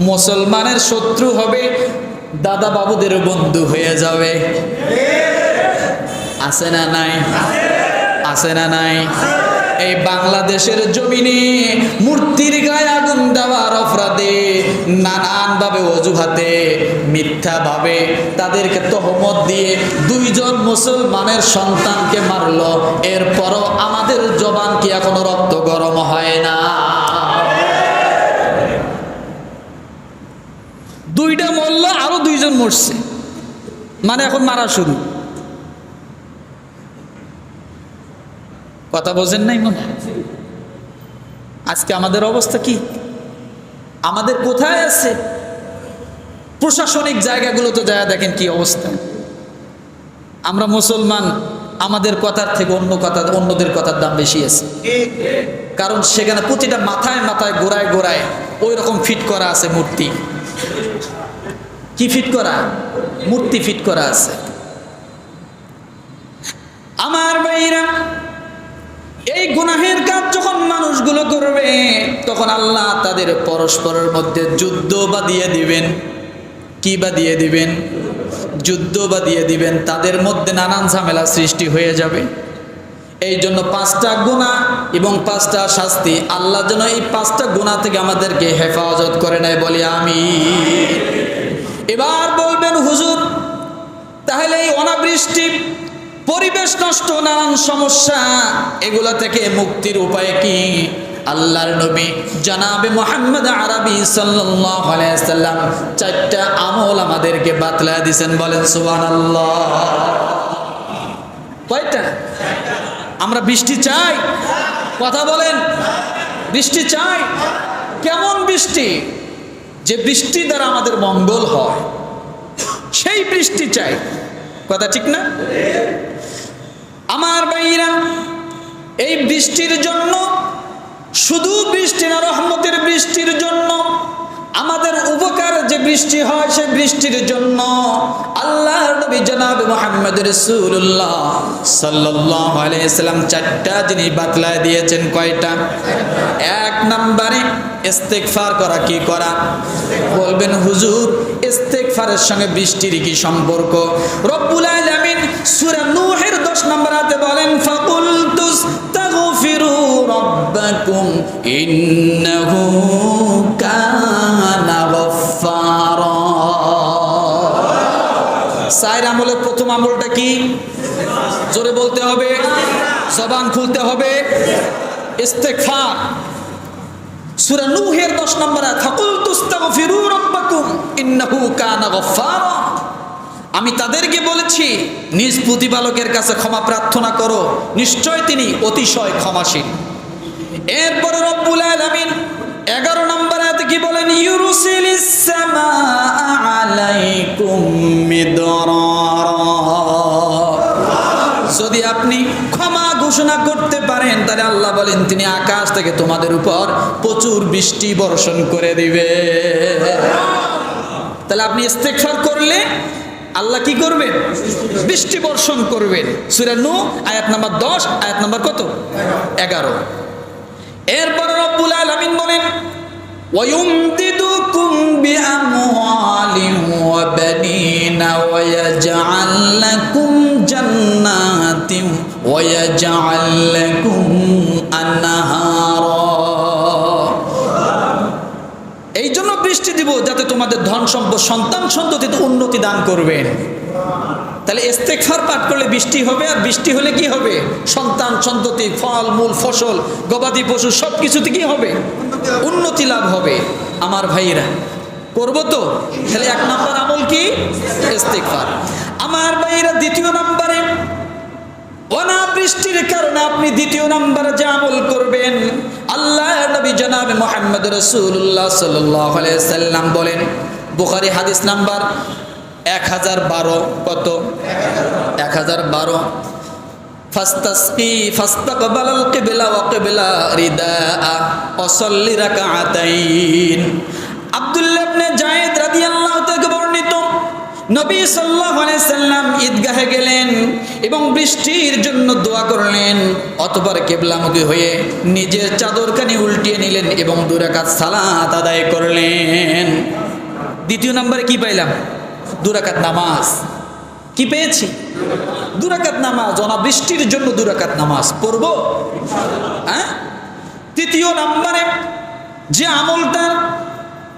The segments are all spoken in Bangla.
মুসলমানের শত্রু হবে, দাদা বাবুদের বন্ধু হয়ে যাবে। আছে না নাই? আছে না নাই? এই বাংলাদেশের জমিনে মূর্তির গায়ে আগুন দেওয়ার অপরাধে নানানভাবে অজুহাতে, মিথ্যাভাবে তাদেরকে তহমত দিয়ে দুইজন মুসলমানের সন্তানকে মারলো। এরপরও আমাদের জবান কি এখনও রক্ত গরম হয় না? দুইটা মরল আরও দুইজন মরছে। মানে এখন মারা শুরু। কথা বোঝেন নাই মনে? আজকে আমাদের অবস্থা কি? আমাদের কোথায় আছে? প্রশাসনিক জায়গাগুলোতে যায় দেখেন কি অবস্থা। আমরা মুসলমান, আমাদের কথার থেকে অন্য কথা, অন্যদের কথার দাম বেশি আছে। কারণ সেখানে প্রতিটা মাথায় মাথায়, গোড়ায় গোড়ায় ওই রকম ফিট করা আছে মূর্তি। কি ফিট করা? মূর্তি ফিট করা আছে। আমার ভাইরা এই গুনাহের কাজ যখন মানুষগুলো করবে, তখন আল্লাহ তাদের পরস্পরের মধ্যে যুদ্ধ বা দিয়ে দিবেন। কি বাদিয়ে দিবেন? যুদ্ধ বা দিয়ে দিবেন। তাদের মধ্যে নানান ঝামেলা সৃষ্টি হয়ে যাবে। এই জন্য পাঁচটা গুণা এবং পাঁচটা শাস্তি আল্লাহ যেন এই পাঁচটা গুণা থেকে আমাদেরকে হেফাজত করে নেয়, বলি আমি এবার বলবেন, হুজুর, তাহলে এই অনাবৃষ্টি, পরিবেশ নষ্ট, নানান সমস্যা, এগুলা থেকে মুক্তির উপায় কি? আল্লাহর নবী জানাবে মোহাম্মদ আরবি সাল্লাম চারটা আমল আমাদেরকে বাতলা দিবেন বলেন সুবহানাল্লাহ। কয়টা? আমরা বৃষ্টি চাই। কথা বলেন। বৃষ্টি চাই। কেমন বৃষ্টি? যে বৃষ্টি দ্বারা আমাদের মঙ্গল হয়, সেই বৃষ্টি চাই। কথা ঠিক না? আমার ভাইরা এই বৃষ্টির জন্য, শুধু বৃষ্টি না, রহমতের বৃষ্টির জন্য, আমাদের উপকার যে বৃষ্টি হয়, সে বৃষ্টির জন্য নবী জনাব মোহাম্মদ চারটা জিনিস বাতলায় দিয়েছেন, কয়টা? এক নম্বরে করা, কি করা? বলবেন, হুজুর সঙ্গে বৃষ্টির কি সম্পর্ক? রব্বুল আলামিন সূরা নূহের 10 নম্বর আয়াতে বলেন ফাকুলতুস তাগফিরু রাব্বাকুম ইন্নাহু কানা কি? জোরে বলতে হবে, জবান খুলতে হবে। ইস্তেগফার। সূরা নূহের 10 নম্বর আয়াত ফাকুল রাব্বাকুম ইন্নাহু কানা আমি তাদেরকে বলেছি, নিজ প্রতিপালকের কাছে ক্ষমা প্রার্থনা করো। নিশ্চয় তিনি অতিশয় ক্ষমাশীল। এরপরে রব্বুল আলামিন 11 নম্বর আয়াতে কি বলেন? ইউরুসিলিস সামা আলাইকুম মিদরারা। যদি আপনি ক্ষমা ঘোষণা করতে পারেন তাহলে আল্লাহ বলেন তিনি আকাশ থেকে তোমাদের উপর প্রচুর বৃষ্টি বর্ষণ করে দিবে তাহলে আপনি ইস্তেকফার করলে আল্লাহ কি করবেন বৃষ্টি বর্ষণ করবেন সুরা নু আয়াত নাম্বার দশ আয়াত নাম্বার কত এগারো এরপরে রব্বুল আলামিন বলেন ويمددكم بأموال وبنين ويجعل لكم جنات ويجعل لكم أنهارا এই জন্য বৃষ্টি দিব যাতে তোমাদের ধন সম্পদ সন্তান সন্ততিতে উন্নতি দান করবেন তাহলে ইস্তেকফার পাঠ করলে বৃষ্টি হবে আর বৃষ্টি হলে কি হবে সন্তান সন্ততি ফল মূল ফসল গবাদি পশু সব কিছুতে কি হবে উন্নতি লাভ হবে আমার ভাইরা করবো তো তাহলে এক নাম্বার আমল কি ইস্তেকফার আমার ভাইরা দ্বিতীয় নাম্বারে অনাবৃষ্টির কারণে আপনি দ্বিতীয় নাম্বারে যে আমল করবেন, আল্লাহ নবী মোহাম্মদ রসুল্লাহ সাল্লাম বলেন, বুখারি হাদিস নাম্বার এক হাজার বারো, কত? এক হাজার বারো। আব্দুল্লাহ নবী আলাইহি সাল্লাম ঈদগাহে গেলেন এবং বৃষ্টির জন্য দোয়া করলেন অতঃপর কেবলামুখী হয়ে নিজের চাদরখানি উল্টিয়ে নিলেন এবং দুই রাকাত সালাত আদায় করলেন। দ্বিতীয় নম্বরে কি পাইলাম? দুরাকাত নামাজ। কি পেয়েছি? দুরাকাত নামাজ। অনাবৃষ্টির জন্য দুরাকাত নামাজ পড়ব? হ্যাঁ? তৃতীয় নম্বরে যে আমলটা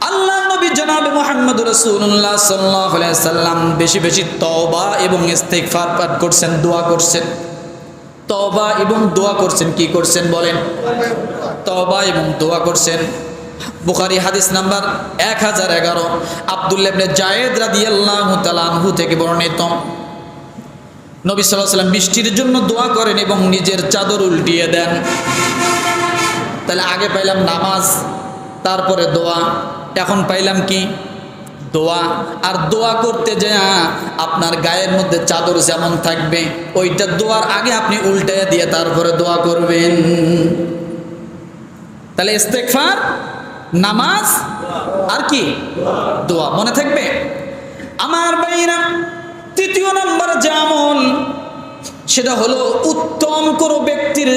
আল্লাহ নবী জনাবে মোহাম্মদ রসুল্লাহ সাল্লাহ সাল্লাম বেশি বেশি তওবা এবং ইস্তেকফার পাঠ করছেন, দোয়া করছেন। তওবা এবং দোয়া করছেন, কি করছেন বলেন? তওবা এবং দোয়া করছেন। বুখারি হাদিস নাম্বার এক হাজার এগারো। আবদুল্লাবনে জায়েদ রাদিয়াল্লাহু তাআলা আনহু থেকে বর্ণিত। নবী সাল্লাহ সাল্লাম বৃষ্টির জন্য দোয়া করেন এবং নিজের চাদর উল্টিয়ে দেন। তাহলে আগে পাইলাম নামাজ, তারপরে দোয়া। এখন পাইলাম কি? দোয়া। আর দোয়া করতে যে আপনার গায়ের মধ্যে চাদর যেমন থাকবে, ওইটা দোয়ার আগে আপনি উল্টাইয়া দিয়ে তারপরে দোয়া করবেন। তাহলে ইস্তেকফার নামাজ, আর কি? দোয়া। মনে থাকবে? আমার বাইরা তৃতীয় নম্বর যেমন সেটা হলো উত্তম কোনো ব্যক্তির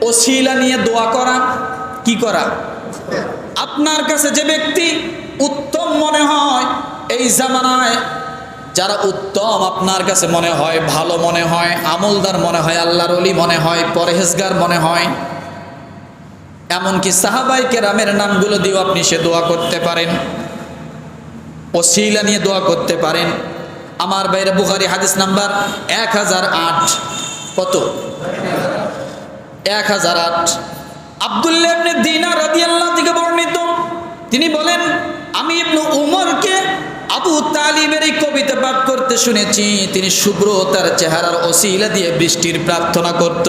ওসিলা নিয়ে দোয়া করা। কি করা? আপনার কাছে যে ব্যক্তি উত্তম মনে হয়, এই জামানায় যারা উত্তম আপনার কাছে মনে হয়, ভালো মনে হয়, আমলদার মনে হয়, আল্লাহর অলি মনে হয়, পরহেজগার মনে হয়, এমনকি সাহাবাই কেরামের নামগুলো দিয়েও আপনি সে দোয়া করতে পারেন, ওসিলা নিয়ে দোয়া করতে পারেন। আমার বাইরে বুখারি হাদিস নাম্বার এক হাজার আট। কত? এক হাজার আট। আবদুল্লাহ দিনার রাদিয়াল্লাহু থেকে বর্ণিত তিনি বলেন, আমি ইবনু উমরকে আবু তালিবের এই কবিতা পাঠ করতে শুনেছি। তিনি শুভ্র তার চেহারার ওসিলা দিয়ে বৃষ্টির প্রার্থনা করত।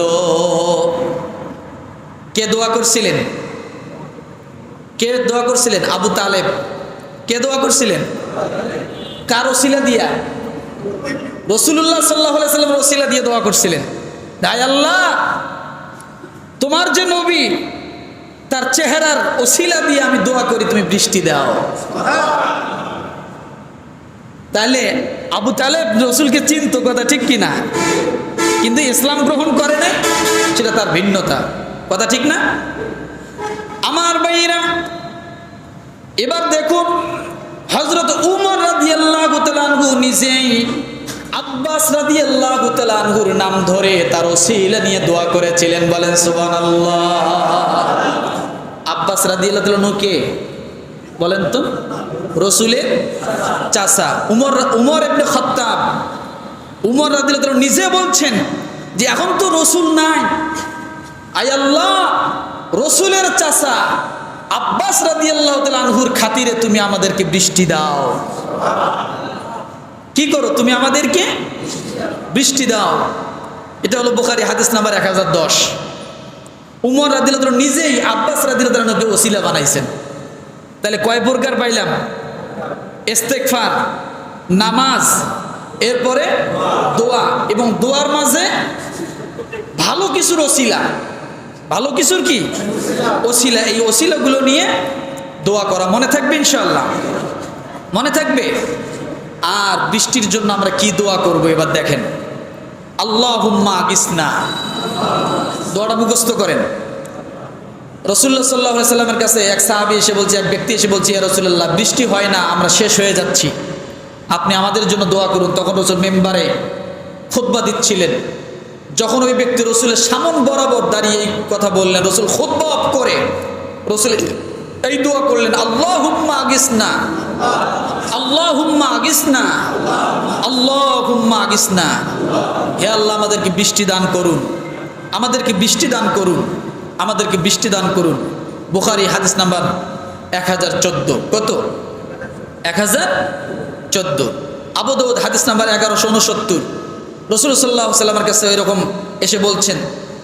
কে দোয়া করছিলেন? কে দোয়া করছিলেন? আবু তালেব। কে দোয়া করছিলেন? কার ওসিলা দিয়া? রসুল্লাহ সাল্লাহ সাল্লাম ওসিলা দিয়ে দোয়া করছিলেন। আল্লাহ, তোমার যে নবী তার চেহারার ওসিলা দিয়ে আমি দোয়া করি, তুমি বৃষ্টি দাও। তাহলে আবু তালেব রসুলকে চিনত কথা ঠিক কিনা কিন্তু ইসলাম গ্রহণ করে নাই, সেটা তার ভিন্নতা। কথা ঠিক না? আমার ভাইরা এবার দেখুন হজরত উমর রাদি আল্লাহ নিজেই আব্বাস রাদি আল্লাহ আনহুর নাম ধরে তার ওসিলা নিয়ে দোয়া করেছিলেন, বলেন সুবান আব্বাস রাদি আল্লাহ কে? বলেন তো। রসুলের চাষা উমর উমর এমনি খত্তাব। উমর রাদি নিজে বলছেন যে এখন তো রসুল নাই। আয় আল্লাহ, রসুলের চাষা আব্বাস রাদি আল্লাহ আনহুর খাতিরে তুমি আমাদেরকে বৃষ্টি দাও। কি করো তুমি আমাদেরকে? বৃষ্টি দাও। এটা হলো বোখারি হাদিস নাম্বার এক হাজার দশ। উমর রাদিল নিজেই আব্বাস রাদিল ওসিলা বানাইছেন। তাহলে কয় প্রকার পাইলাম? ইস্তেকফার নামাজ, এরপরে দোয়া এবং দোয়ার মাঝে ভালো কিছুর ওসিলা। ভালো কিছুর কি? ওসিলা। এই ওসিলাগুলো নিয়ে দোয়া করা। মনে থাকবে ইনশাল্লাহ মনে থাকবে? আর বৃষ্টির জন্য আমরা কি দোয়া করব? এবার দেখেন। আল্লাহ হুম্মা গিসনা দোয়াটা মুখস্থ করেন। রসুল্লাহ সাল্লাহ সাল্লামের কাছে এক সাহাবি এসে বলছে, এক ব্যক্তি এসে বলছে রসুল্লাহ বৃষ্টি হয় না, আমরা শেষ হয়ে যাচ্ছি। আপনি আমাদের জন্য দোয়া করুন। তখন রসুল মেম্বারে খুদ্া দিচ্ছিলেন। যখন ওই ব্যক্তি রসুলের সামন বরাবর দাঁড়িয়ে এই কথা বললেন, রসুল খুদ্া অফ করে রসুল এই দোয়া করলেন আল্লাহ হুম্মা আগিসনা আল্লাহ হুম্মা আগিসনা আল্লাহ হুম্মা আগিসনা। হে আল্লাহ, আমাদেরকে বৃষ্টি দান করুন। আমাদেরকে বৃষ্টি দান করুন। আমাদেরকে বৃষ্টি দান করুন। বুখারি হাদিস নাম্বার এক হাজার চোদ্দ। কত? এক হাজার চোদ্দ। আবুদৌদ হাদিস নাম্বার এগারোশো উনসত্তর। রসুল সাল্লাহ সাল্লামের কাছে এরকম এসে বলছেন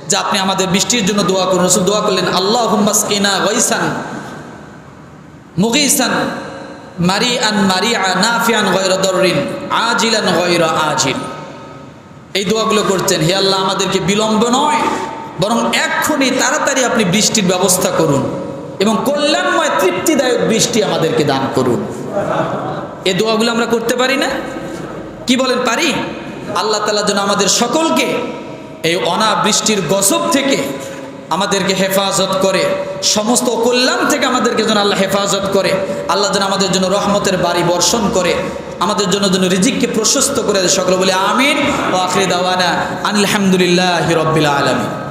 যে, আপনি আমাদের বৃষ্টির জন্য দোয়া করুন। রসুল দোয়া করলেন আল্লাহ হুম্মাসকিনা গৈসান মুগিসান মারি আন মারি নাফিয়ান গয়র দরিন আজিলান গয়র আজিল। এই দোয়াগুলো করছেন। হে আল্লাহ, আমাদেরকে বিলম্ব নয়, বরং এক্ষুনি তাড়াতাড়ি আপনি বৃষ্টির ব্যবস্থা করুন এবং কল্যাণময়, তৃপ্তিদায়ক বৃষ্টি আমাদেরকে দান করুন। এই দোয়াগুলো আমরা করতে পারি না? কি বলেন? পারি? আল্লাহ তালা যেন আমাদের সকলকে এই অনাবৃষ্টির গসব থেকে আমাদেরকে হেফাজত করে, সমস্ত কল্যাণ থেকে আমাদেরকে যেন আল্লাহ হেফাজত করে, আল্লাহ যেন আমাদের জন্য রহমতের বাড়ি বর্ষণ করে আমাদের জন্য যেন রিজিককে প্রশস্ত করে সকলে বলে আমিন ও আখরি দাওয়ানা আলহামদুলিল্লাহ রব্বিল আলমী